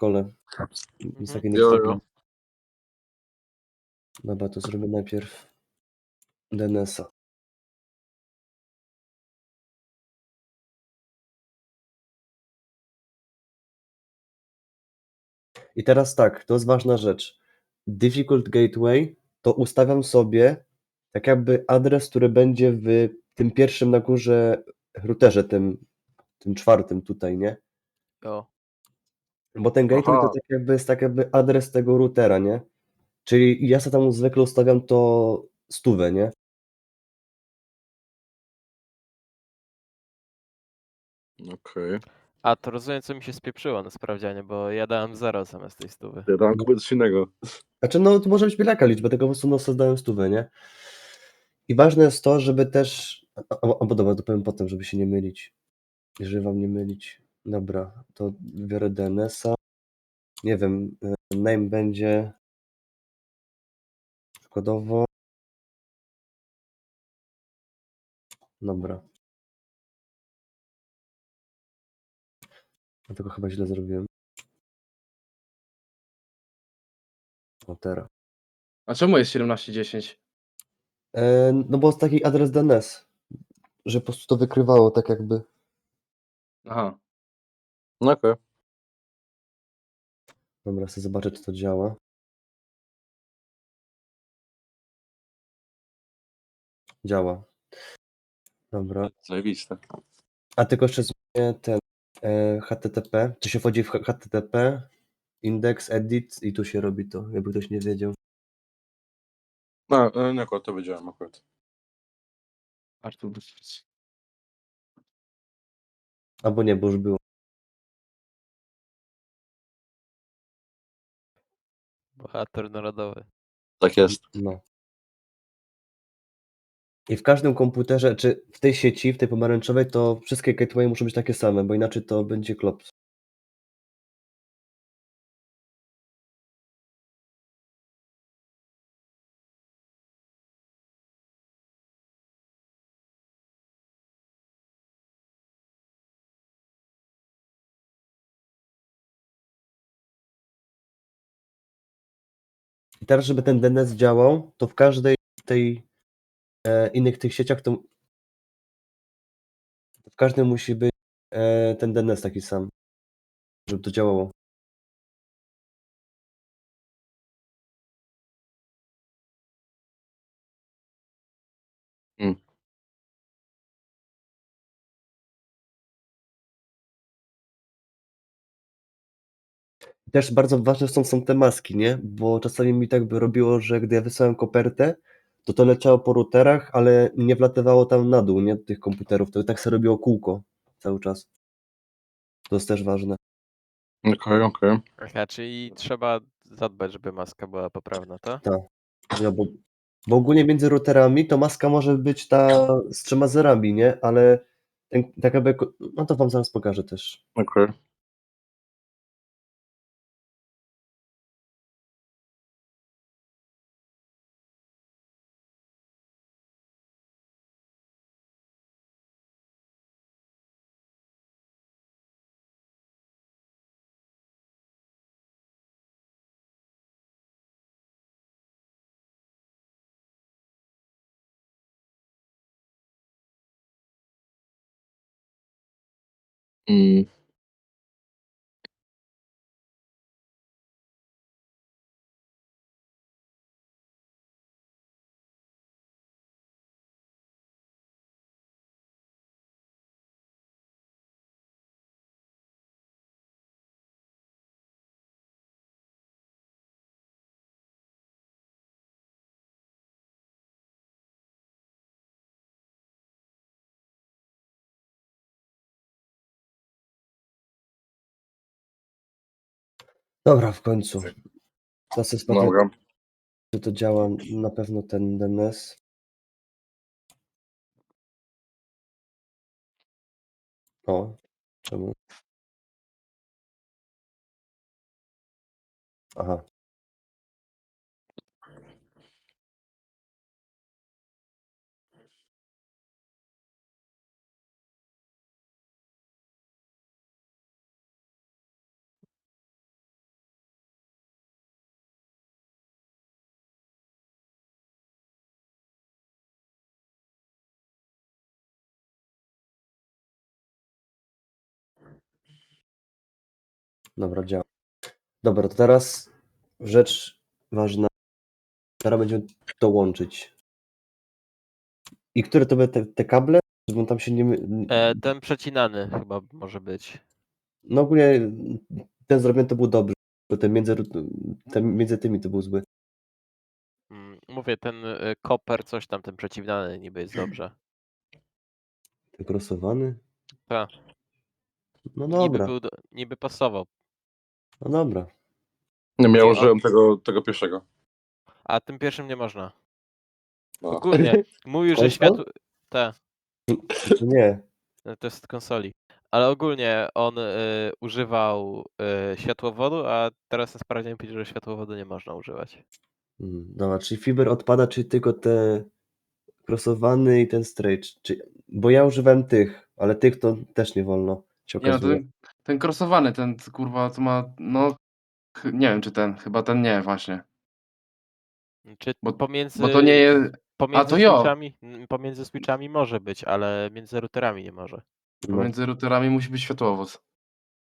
szkole. Mhm. Jo, wstąpi. jo. Dobra, to zrobię najpierw DNS-a. I teraz tak, to jest ważna rzecz. Difficult Gateway to ustawiam sobie tak jakby adres, który będzie w tym pierwszym na górze routerze, tym, tym czwartym tutaj, nie? Jo. Bo ten gateway to Aha. tak jakby jest tak jakby adres tego routera, nie? Czyli ja sobie tam zwykle ustawiam to stówę, nie? Okej. A to rozumiem, co mi się spieprzyło na sprawdzianie, bo ja dałem 0 zamiast tej stówy. Ja dałem kompletnie coś innego. Znaczy, no to może być jaka liczba, tylko po prostu no sobie zdałem stówę, nie? I ważne jest to, żeby też, albo albo dobra, to powiem potem, żeby się nie mylić, jeżeli wam nie mylić. Dobra, to biorę DNS-a, nie wiem, e, name będzie przykładowo, dobra. Ja tego chyba źle zrobiłem. O, teraz. A czemu jest 1710? E, no bo jest taki adres DNS, że po prostu to wykrywało tak jakby. Aha. No okej. Dobra, chcę zobaczyć, czy to działa. Działa. Dobra. Zajebiste. A tylko jeszcze zmienię ten e, HTTP. Czy się wchodzi w H- HTTP, index, edit i tu się robi to, jakby ktoś nie wiedział. No, e, nie, akurat to wiedziałem akurat. Aż tu. Albo nie, bo już było. Bohater narodowy. Tak jest. No. I w każdym komputerze, czy w tej sieci, w tej pomarańczowej, to wszystkie gateway muszą być takie same, bo inaczej to będzie klops. I teraz, żeby ten DNS działał, to w każdej tej e, innych tych sieciach to w każdym musi być e, ten DNS taki sam, żeby to działało. Też bardzo ważne są, są te maski, nie? Bo czasami mi tak by robiło, że gdy ja wysłałem kopertę, to to leciało po routerach, ale nie wlatywało tam na dół, nie? Tych komputerów. To tak sobie robiło kółko cały czas. To jest też ważne. Okej, okej. Aha, czyli trzeba zadbać, żeby maska była poprawna, to? No, bo, bo ogólnie między routerami to maska może być ta z trzema zerami, nie? Ale ten, tak jakby, no to wam zaraz pokażę też. Okej. Mm. Dobra, w końcu. Teraz jest Dobra. że to działa na pewno ten DNS. O, czemu? Aha. Dobra, działa. Dobra, to teraz rzecz ważna. Teraz będziemy to łączyć. I które to będą te, te kable? Żebym tam się nie... E, ten przecinany chyba może być. No ogólnie ten zrobiony to był dobry, bo ten między, ten między tymi to był zły. Mm, Mówię, ten e, koper, coś tam, ten przecinany niby jest dobrze. Ten krosowany? Tak. No Niby, dobra, był, do- niby pasował. No dobra. Nie, ja użyłem tego, tego pierwszego. A tym pierwszym nie można. No. Ogólnie mówił, że Konsol? światło. Tak, To nie. to jest konsoli. Ale ogólnie on y, używał y, światłowodu, a teraz na sprawdzianie pisze, że światłowodu nie można używać. Mm, Dobra, czyli fiber odpada, czyli tylko te krosowany i ten straight. Czy, bo ja używałem tych, ale tych to też nie wolno. Się Nie no, okazuje. ten, ten krosowany, ten kurwa, co ma, no, ch- nie wiem czy ten, chyba ten nie właśnie. Czy Bo- pomiędzy, Bo to nie jest, pomiędzy to jo. switchami, mm, pomiędzy switchami może być, ale między routerami nie może. Pomiędzy routerami musi być światłowód.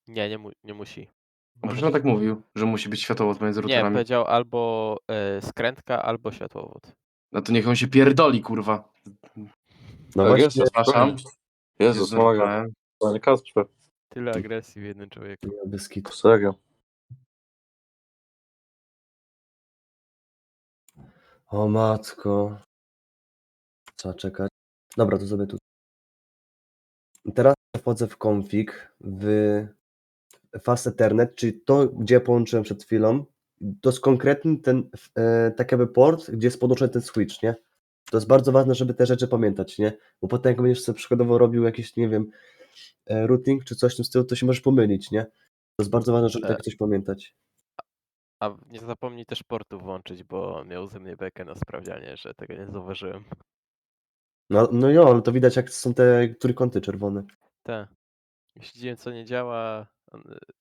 Nie, nie, mu, nie musi. No Może przecież on być- tak mówił, że musi być światłowód pomiędzy Nie, routerami. powiedział albo y, skrętka, albo światłowód. No to niech on się pierdoli, kurwa. No Tak właśnie, jest, Przepraszam. Jezus, Jezu, maga. żartowałem. Panie Kasprze, Tyle agresji w jednym człowieku. ja bez kitu. serio. O matko. Trzeba czekać. Dobra, to sobie tu. Teraz wchodzę w config w Fast Ethernet, czyli to, gdzie połączyłem przed chwilą. To jest konkretny ten, e, tak jakby port, gdzie jest podłączony ten switch, nie? To jest bardzo ważne, żeby te rzeczy pamiętać, nie? Bo potem jak będziesz sobie przykładowo robił jakiś, nie wiem, routing czy coś w tym stylu, to się możesz pomylić, nie? To jest bardzo ważne, żeby Tak. takie coś pamiętać. A nie zapomnij też portu włączyć, bo miał ze mnie bekę na sprawdzianie, że tego nie zauważyłem. No, no jo, ale to widać jak są te trójkąty czerwone. Tak. Jeśli co nie działa.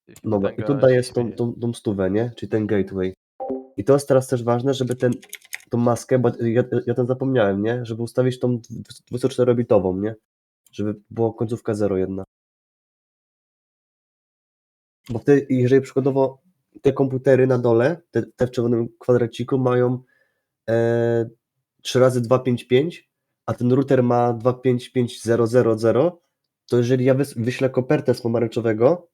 y, Dobra, i tu dajesz tą, tą, tą stówę, nie? Czyli ten gateway. I to jest teraz też ważne, żeby ten, tą maskę, bo ja, ja ten zapomniałem, nie? Żeby ustawić tą 24-bitową, nie? Żeby była końcówka 0 jedna. Bo wtedy, jeżeli przykładowo te komputery na dole, te, te w czerwonym kwadraciku mają e, 3 razy 255, a ten router ma 255000, to jeżeli ja wyślę kopertę z pomarańczowego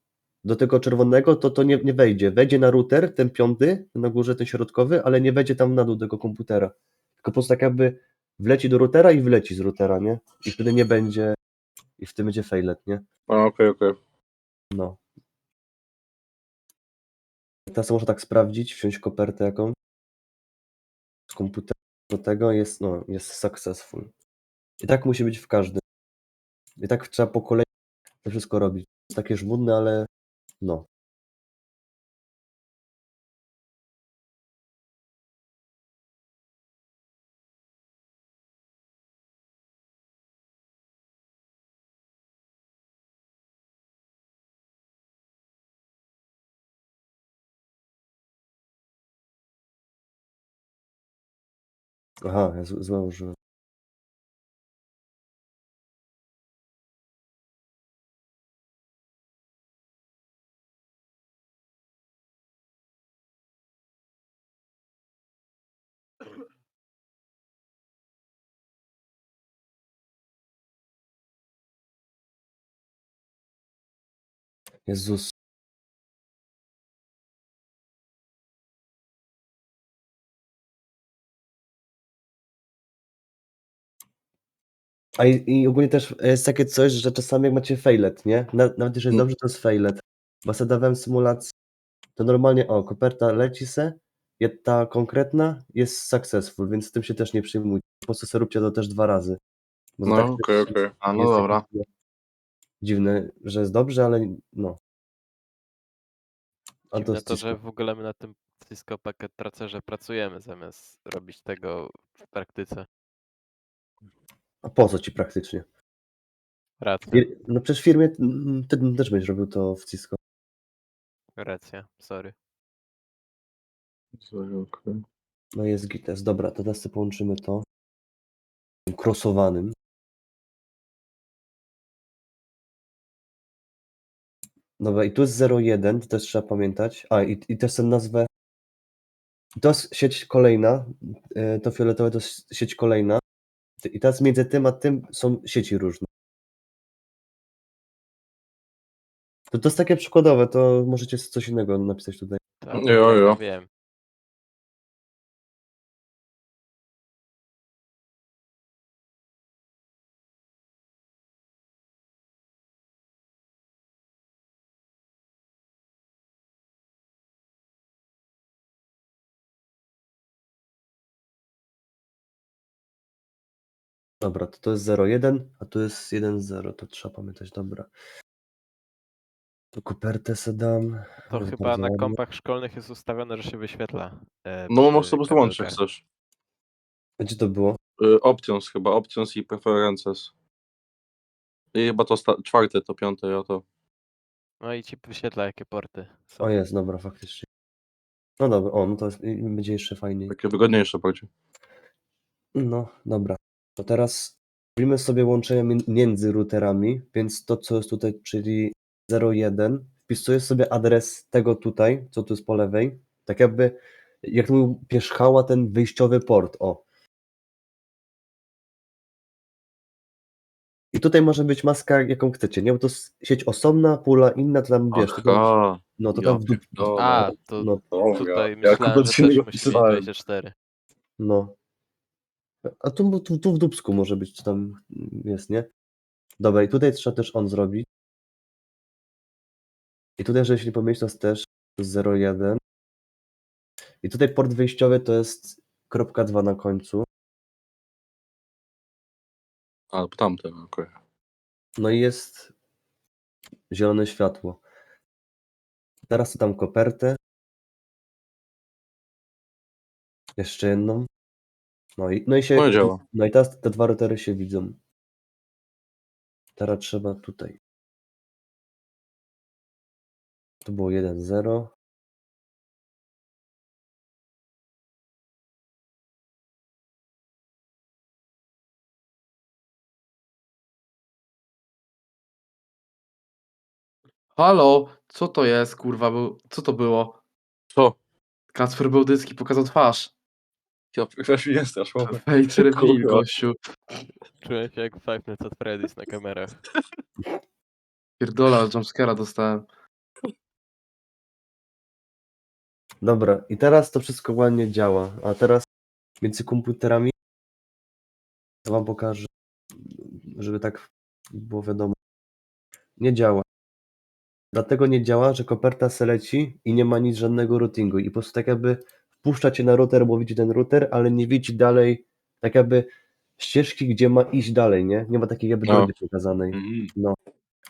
do tego czerwonego, to to nie, nie wejdzie. Wejdzie na router, ten piąty, na górze ten środkowy, ale nie wejdzie tam na dół tego komputera. Tylko po prostu tak jakby wleci do routera i wleci z routera, nie? I wtedy nie będzie, i wtedy będzie failet, nie? A, okej, okej. No. Teraz można tak sprawdzić, wziąć kopertę jakąś z komputera do tego jest, no, jest successful. I tak musi być w każdym. I tak trzeba po kolei to wszystko robić. Jest takie żmudne, ale no. Aha, ja z- złe użyłem. Jezus. A i, i ogólnie też jest takie coś, że czasami jak macie failet, nie? Na- Nawet jeżeli Mm. dobrze, to jest failet. Bo sobie dawałem symulację, to normalnie, o, koperta leci se, ta konkretna jest successful, więc z tym się też nie przejmujcie. Po prostu sobie róbcie to też dwa razy. Bo to No, tak okej, też okej. A no dobra. Dziwne, że jest dobrze, ale no. A to, ciężko. że w ogóle my na tym Cisco Packet Tracerze pracujemy zamiast robić tego w praktyce. A po co ci praktycznie? Racja, No przecież w firmie ty też będziesz robił to w Cisco. racja, sorry. Serio, okej. No jest GitS. Dobra, to teraz sobie połączymy to. Tym Crossowanym. Dobra, i tu jest 0,1, to też trzeba pamiętać. A, i, i też tę nazwę. To jest sieć kolejna. e, To fioletowe to jest sieć kolejna. I teraz między tym a tym są sieci różne. To, to jest takie przykładowe, to możecie coś innego napisać tutaj. Tak, Jo, jo. Wiem. Dobra, to to jest 0,1, a tu jest 1,0, to trzeba pamiętać, dobra. Tu kopertę se dam. To jest chyba na kompach szkolnych jest ustawione, że się wyświetla. e, No, przy możesz sobie jak kabelkach. chcesz. Gdzie to było? Y, Options chyba, options i preferences. I chyba to sta- czwarte, to piąte, ja to. No i ci wyświetla jakie porty są. O jest, dobra, faktycznie. No dobra, o, no to jest, i- będzie jeszcze fajniej. Takie wygodniejsze bardziej. No, dobra. To teraz robimy sobie łączenia mi- między routerami, więc to, co jest tutaj, czyli 01, wpisuję sobie adres tego tutaj, co tu jest po lewej, tak jakby, jak to mówił, pierzchała ten wyjściowy port, o. I tutaj może być maska, jaką chcecie, nie? Bo to jest sieć osobna, pula inna, to tam, wiesz, to tam, Aha, no to ja tam w dup. A, to no, tutaj ja myślałem, akurat że się też wpisałem. 24. No. A tu, tu, tu w dupsku może być, czy tam jest, nie? Dobra, i tutaj trzeba też on zrobić. I tutaj, że jeśli pomyśleć, to jest też 0,1. I tutaj port wyjściowy to jest kropka 2 na końcu. A, tamte, okej. No i jest zielone światło. Teraz tu tam kopertę. Jeszcze jedną. No i, no i się. No i działa. No i teraz te dwa routery się widzą. Teraz trzeba tutaj. To było 1-0. Halo, co to jest, kurwa, był, co to było? Co? Kacper Bełdycki pokazał twarz. Ja weź mnie nie strasz, moment. Wejdź reveal, Kurwa. gościu. Czułem się jak Five Nights at Freddy's na kamerach. Pierdola, jumpscare'a dostałem. Dobra, i teraz to wszystko ładnie działa. A teraz między komputerami to wam pokażę, żeby tak było wiadomo. Nie działa. Dlatego nie działa, że koperta se leci i nie ma nic żadnego routingu. I po prostu tak jakby wpuszcza cię na router, bo widzi ten router, ale nie widzi dalej, tak jakby ścieżki, gdzie ma iść dalej, nie? Nie ma takiej jakby No. drogi pokazanej. Mhm.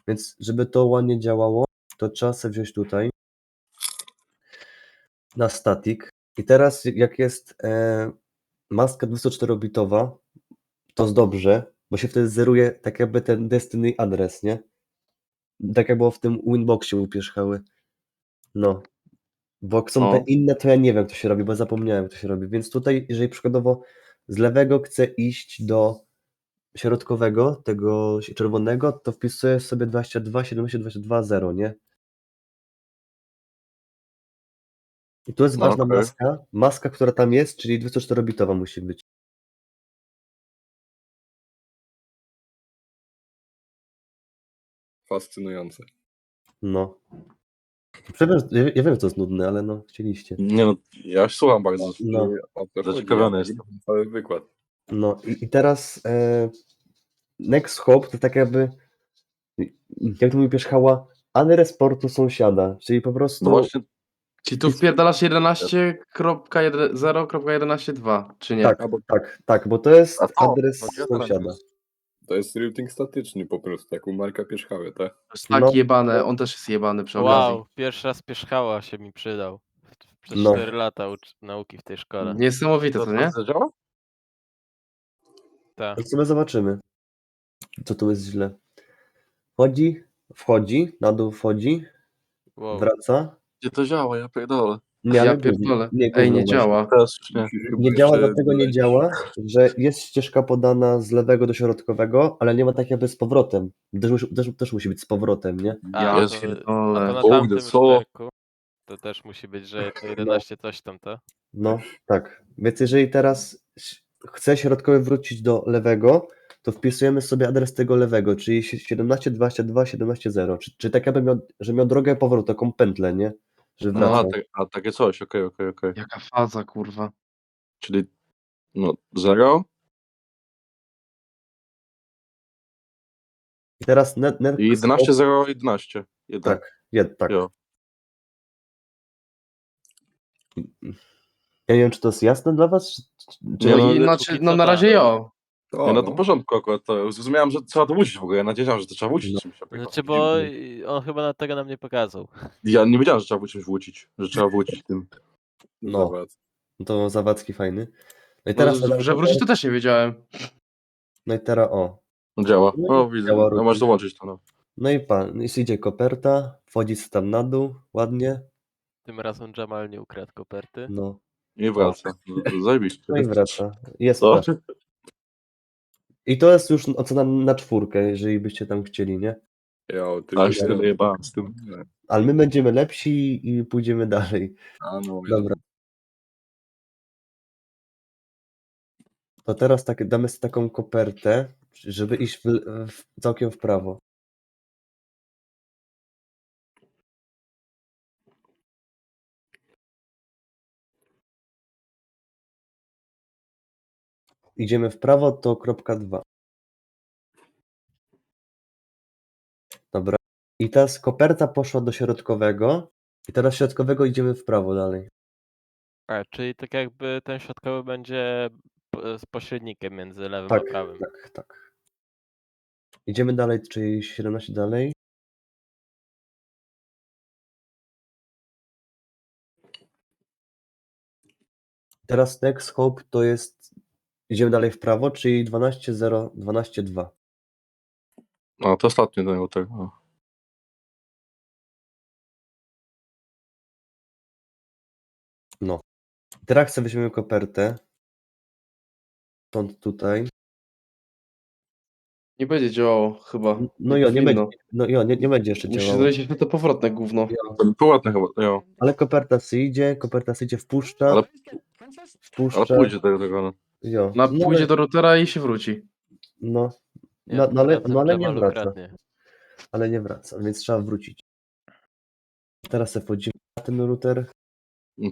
Więc żeby to ładnie działało, to trzeba sobie wziąć tutaj na static. I teraz jak jest e, maska 24-bitowa, to jest dobrze, bo się wtedy zeruje tak jakby ten Destiny adres, nie? Tak jak było w tym Winboxie upierzchały. No. Bo jak są No. te inne, to ja nie wiem, jak to się robi, bo zapomniałem, jak to się robi. Więc tutaj, jeżeli przykładowo z lewego chcę iść do środkowego, tego czerwonego, to wpisuję sobie 22, 17, 22, 0, nie? I tu jest No, ważna okej. maska. Maska, która tam jest, czyli 24-bitowa musi być. Fascynujące. No. Przepraszam, ja, ja wiem, to jest nudne, ale no, chcieliście. Nie no, ja słucham bardzo. No. Zaciekawiony jestem. Cały wykład. No i, i teraz e, Next Hop to tak jakby, jak to mówi Pierzchała, adres portu sąsiada, czyli po prostu, No właśnie, Czy tu wpierdalasz 11.0.11.2, czy nie? tak, Albo tak, tak, bo to jest adres sąsiada. To jest routing statyczny po prostu, jak u Marka Pierzchały, tak? To jest tak no. jebane, on też jest jebany przy okazji. Wow, pierwszy raz pierzchała się mi przydał. Przez No. 4 lata ucz- nauki w tej szkole. Niesamowite to, to, nie? Tak. To sobie zobaczymy, co tu jest źle. Wchodzi, wchodzi, na dół wchodzi, Wow. wraca, Gdzie to działa? Ja pierdolę. Nie, Ja pierdolę. nie, Ej, nie działa. Teraz już nie. Działa, jeszcze dlatego nie działa, że jest ścieżka podana z lewego do środkowego, ale nie ma tak jakby z powrotem. Też, musi- też, też musi być z powrotem, nie? A, Ja to, a pierdolę. to na tamtym co? lusterku to też musi być, że to 11 coś tam to. No, tak. Więc jeżeli teraz ś- chce środkowy wrócić do lewego, to wpisujemy sobie adres tego lewego, czyli 1722 170. Czy, czy tak jakby miał, że miał drogę powrotu, taką pętlę, nie? Że No, a, wraca. tak, a takie coś, okej, okej, okej. Jaka faza, kurwa. Czyli no 0 I teraz net, net i 11, 0, 11. Jeden. Tak, jed, tak. Jo. Ja nie wiem, czy to jest jasne dla was? Czy, czy Nie, No, no, i ale znaczy, no na razie jo. O, Nie, no to no. w porządku akurat to. Zrozumiałem, że trzeba to wrócić w ogóle. Ja nadziewałem, że to trzeba wrócić No. czymś. Znaczy, bo on chyba na tego nam nie pokazał. Ja nie wiedziałem, że trzeba czymś wrócić. Że trzeba wrócić tym. No. Zobacz. to Zawadzki fajny. No i No, teraz, że wróci to też nie wiedziałem. no i teraz o. No działa. No No widzę. działa No, możesz dołączyć to. No. No i pan, no i idzie koperta, wchodzi tam na dół, ładnie, Tym razem Jamal nie ukradł koperty. no, I wraca. No, Zajebiście. no i wraca. Jest. I to jest już ocena na czwórkę, jeżeli byście tam chcieli, nie? Ja o tym A nie się wiem. zajebałem z tym. Ale my będziemy lepsi i pójdziemy dalej. A no, Dobra. To teraz tak, damy sobie taką kopertę, żeby iść w, w, całkiem w prawo. Idziemy w prawo, to kropka 2. Dobra. I teraz koperta poszła do środkowego. I teraz środkowego idziemy w prawo dalej. A, czyli tak jakby ten środkowy będzie z pośrednikiem między lewym Tak, a prawym. tak, tak. Idziemy dalej, czyli 17 dalej. Teraz next hope to jest. Idziemy dalej w prawo, czyli 12, 0, 12, 2. No to ostatni ten router. No. No. Teraz chcę weźmiemy kopertę. Stąd tutaj. Nie będzie działało chyba. No jo, nie będzie, no jo, nie, nie będzie jeszcze Musisz działało. znaleźć jeszcze to powrotne gówno. To chyba. Jo. Ale koperta sobie idzie, koperta sobie idzie, wpuszcza. Ale- wpuszcza. Ale pójdzie do tego. No. Jo. Na, no, pójdzie ale, do routera i się wróci. no, Nie, no, no, ale, no ale nie wraca. ale nie wraca, więc trzeba wrócić. Teraz sobie wchodzimy na ten router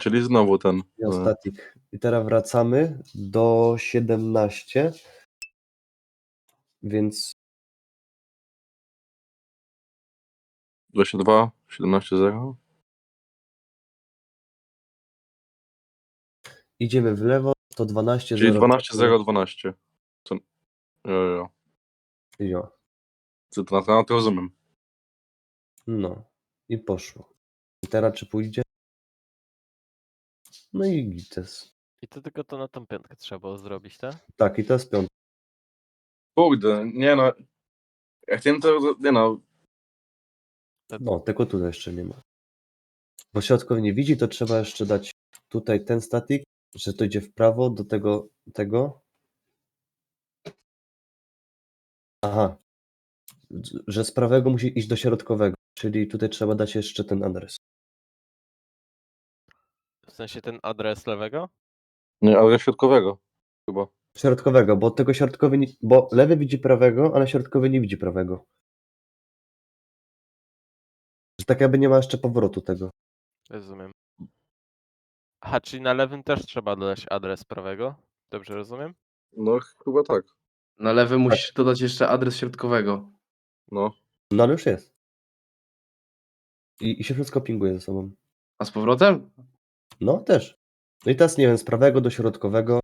Czyli znowu ten. i No. static. I teraz wracamy do 17. Więc 22, 17, 0. idziemy w lewo, to 12, Czyli 0. 12, 0, 12. Co? Jo, jo. Jo. Co to na to, na to rozumiem. No. I poszło. I teraz czy pójdzie? No i gites. I to tylko to na tą piątkę trzeba było zrobić, tak? Tak, i to jest piątka. Kurde, nie no. Ja chciałem to, nie no. No, tego tutaj jeszcze nie ma. Bo środkowy nie widzi, to trzeba jeszcze dać tutaj ten statik, że to idzie w prawo do tego, tego. Aha. Że z prawego musi iść do środkowego, czyli tutaj trzeba dać jeszcze ten adres. W sensie ten adres lewego? Nie, ale środkowego. Chyba. Środkowego, bo tego środkowy, nie, bo lewy widzi prawego, ale środkowy nie widzi prawego. Że tak jakby nie ma jeszcze powrotu tego. Rozumiem. Aha, czyli na lewym też trzeba dodać adres prawego? Dobrze rozumiem? No chyba tak. Na lewym musisz dodać jeszcze adres środkowego. No. No ale już jest. I, i się wszystko pinguje ze sobą. A z powrotem? No też. No i teraz nie wiem, z prawego do środkowego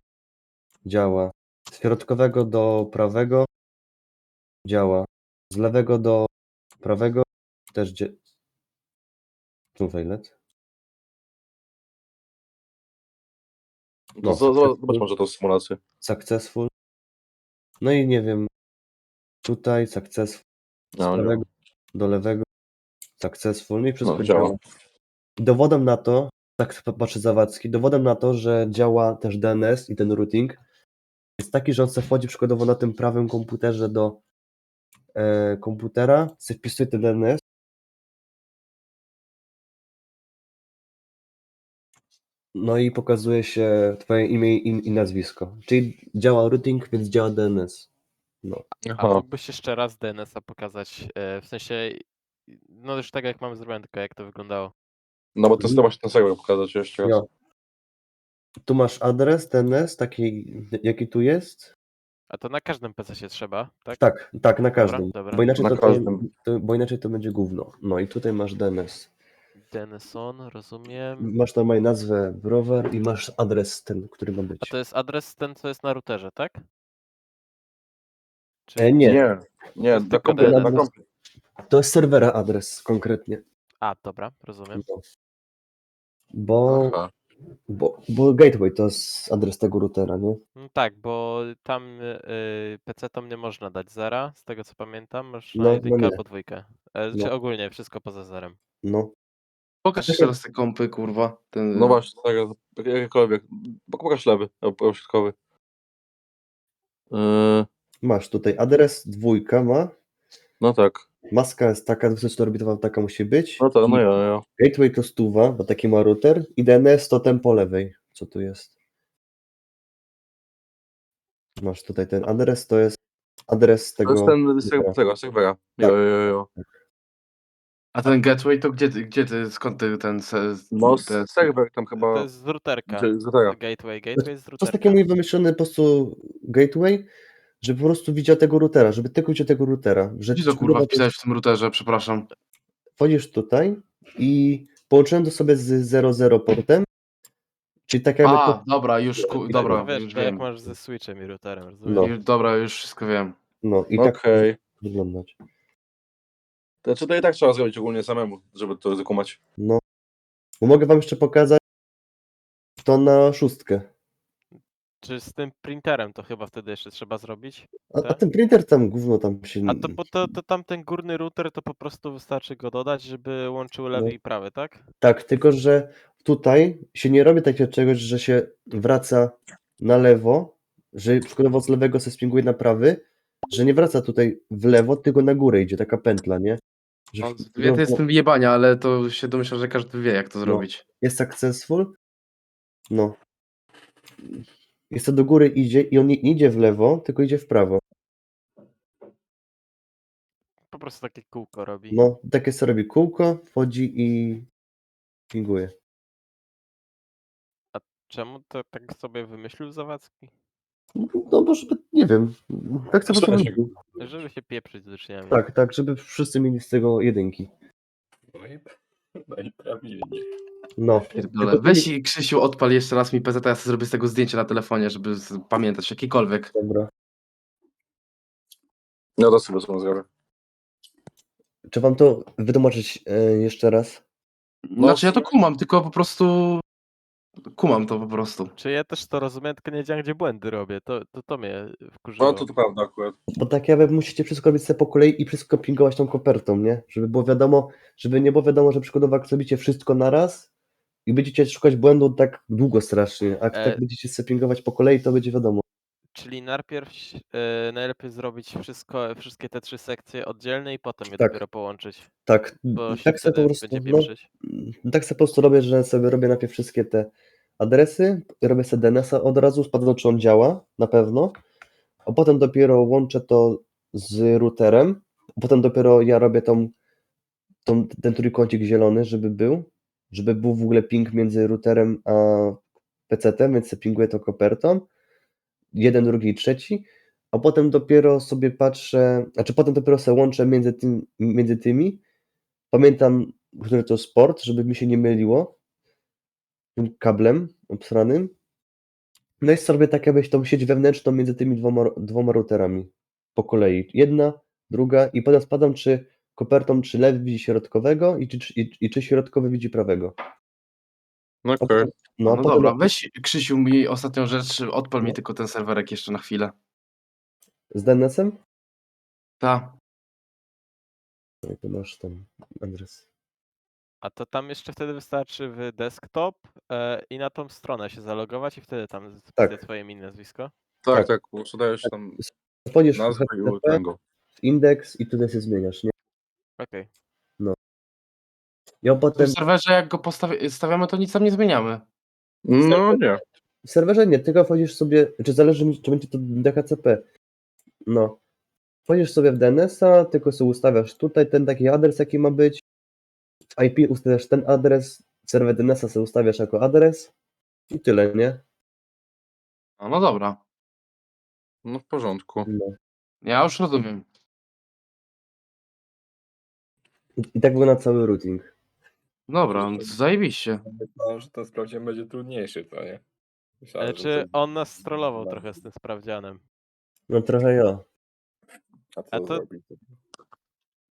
działa. Z środkowego do prawego działa. Z lewego do prawego też działa. Tu failet. No, Zobacz successful. może tą symulację. Successful. No i nie wiem. Tutaj successful. Z No, prawego do lewego. Successful. No i wszystko No, działa. Dowodem na to, Tak patrzy Zawadzki. Dowodem na to, że działa też DNS i ten routing jest taki, że on sobie wchodzi przykładowo na tym prawym komputerze do e, komputera, sobie wpisuje ten DNS No i pokazuje się twoje imię i, i nazwisko. Czyli działa routing, więc działa DNS. No. A Aha. mógłbyś jeszcze raz DNS-a pokazać, e, w sensie, no już tak jak mamy zrobione, tylko jak to wyglądało. No bo to jest właśnie ten serwer pokazać jeszcze raz. Jo. Tu masz adres DNS, taki jaki tu jest. A to na każdym PC się trzeba, tak? Tak, tak, na każdym. dobra. Bo, inaczej Na to, to, każdym. to, bo inaczej to będzie gówno. No i tutaj masz DNS. DNS-on, rozumiem. Masz normalnie nazwę browar i masz adres ten, który ma być. A to jest adres ten, co jest na routerze, tak? Czy... E, nie, Nie, nie, na na DNS. kompie. to jest serwera adres konkretnie. A, dobra, rozumiem. No. Bo, Aha. bo, bo gateway to jest adres tego routera, nie? No tak, bo tam y, PC-tom nie można dać zera, z tego co pamiętam, masz No, na no jedynkę nie. albo dwójkę. E, Czy No. ogólnie wszystko poza zerem. No. Pokaż jeszcze raz te kompy, kurwa. Ten... No właśnie, tak, jakiekolwiek. Pokaż lewy, albo środkowy. Yy, Masz tutaj adres dwójka ma, no tak. maska jest taka, 24-bitowa taka musi być. No to, no ja, ja. Gateway to stuwa, bo taki ma router i DNS to ten po lewej, co tu jest. Masz tutaj ten adres, to jest adres To tego... jest ten routera. ser- tego serwera. Tak. Jo, jo, jo. A ten gateway to gdzie, ty- gdzie ty, skąd ty ten... Se, No, te, serwer tam chyba. To jest z routerka. Z routera. Gateway, gateway jest z To jest routerka. taki mój wymyślony po prostu gateway, żeby po prostu widział tego routera, żeby tylko widział tego routera. Że Gdzie to kurwa wpisałeś w tym routerze, przepraszam. Wchodzisz tutaj i połączyłem to sobie z 00 portem, czyli tak jakby... A, to, dobra, już, ku, dobra, wiesz, już to jak wiem. masz ze switchem i routerem, rozumiesz? No. Już, dobra, już wszystko wiem. no i tak Okej. wyglądać. To Znaczy to i tak trzeba zrobić ogólnie samemu, żeby to zakumać. No. Bo mogę wam jeszcze pokazać to na szóstkę. Czy z tym printerem to chyba wtedy jeszcze trzeba zrobić? A, a Tak? ten printer tam gówno tam się... A to, bo to, to tamten górny router to po prostu wystarczy go dodać, żeby łączył lewy No. i prawy, tak? Tak, tylko że tutaj się nie robi takiego czegoś, że się wraca na lewo, że przykładowo z lewego se spinguje na prawy, że nie wraca tutaj w lewo, tylko na górę idzie taka pętla, nie? Że No, w- wie, to jest tym jebania, ale to się domyślam, że każdy wie, jak to zrobić. jest successful, no. Jest to do góry idzie i on nie idzie w lewo, tylko idzie w prawo. Po prostu takie kółko robi. No, takie sobie robi kółko, wchodzi i pinguje. Czemu to tak sobie wymyślił Zawadzki? No bo żeby, nie wiem, tak się. zrobił. Żeby się pieprzyć z uczniami. Tak, tak, żeby wszyscy mieli z tego jedynki. No i, no i prawie nie. No. Pierdolę. Tylko Weź i Krzysiu, odpal jeszcze raz mi PZ, a ja sobie zrobię z tego zdjęcie na telefonie, żeby z- pamiętać jakiekolwiek. Dobra. No to sobie zrobię. Czy wam to wytłumaczyć e, jeszcze raz? No, Znaczy ja to kumam, tylko po prostu kumam to po prostu. Czy ja też to rozumiem, tylko nie wiedziałem, gdzie błędy robię. To, to, to mnie wkurzyło. No to to prawda akurat. Bo tak jakby musicie wszystko robić sobie po kolei i wszystko pingować tą kopertą, nie? Żeby było wiadomo, żeby nie było wiadomo, że przykładowo jak zrobicie wszystko naraz i będziecie szukać błędu tak długo strasznie, a jak E. tak będziecie sobie pingować po kolei, to będzie wiadomo. Czyli najpierw e, najlepiej zrobić wszystko, wszystkie te trzy sekcje oddzielne i potem je Tak. dopiero połączyć. Tak, Bo się tak sobie po wtedy prostu, będzie no, pieprzyć. tak sobie po prostu robię, że sobie robię najpierw wszystkie te adresy, robię sobie DNS-a od razu, sprawdzam czy on działa, na pewno, a potem dopiero łączę to z routerem, a potem dopiero ja robię tą, tą, ten trójkącik zielony, żeby był, żeby był w ogóle ping między routerem a PC-tem, więc pinguję to kopertą, jeden, drugi i trzeci, a potem dopiero sobie patrzę, znaczy potem dopiero sobie łączę między, tym, między tymi, pamiętam, który to sport, żeby mi się nie myliło, tym kablem obsranym, no i sobie tak jakbyś tą sieć wewnętrzną między tymi dwoma, dwoma routerami po kolei, jedna, druga i potem spadam, czy kopertą, czy lewy widzi środkowego i czy, i, i czy środkowy widzi prawego. No okej. potem- No, a potem- dobra, weź Krzysiu mi ostatnią rzecz, odpal mi tylko ten serwerek jeszcze na chwilę. Z DNS-em? Ta. No i tu masz ten adres. A to tam jeszcze wtedy wystarczy w desktop e, i na tą stronę się zalogować i wtedy tam Tak. wpisać swoje imię, nazwisko. Tak, Tak. tak, dajesz tam Wchodzisz nazwę i HTTP, indeks i tutaj się zmieniasz, nie? Okej. Ja W potem tym serwerze jak go postawi- stawiamy, to nic tam nie zmieniamy. No nie. w serwerze nie, tylko wchodzisz sobie, czy zależy mi, czy będzie to DHCP. No. Wchodzisz sobie w DNS-a, tylko sobie ustawiasz tutaj ten taki adres, jaki ma być. W IP ustawiasz ten adres, serwer DNS-a sobie ustawiasz jako adres i tyle, nie? No, no dobra. No w porządku. No. Ja już rozumiem. I, I tak wygląda cały routing. Dobra, no to zajebiście. Myślałem, że ten sprawdzian będzie trudniejszy, to nie? Myślałem, Ale że czy coś- on nas strollował trochę z tym sprawdzianem? No trochę ja. A co a to- zrobić?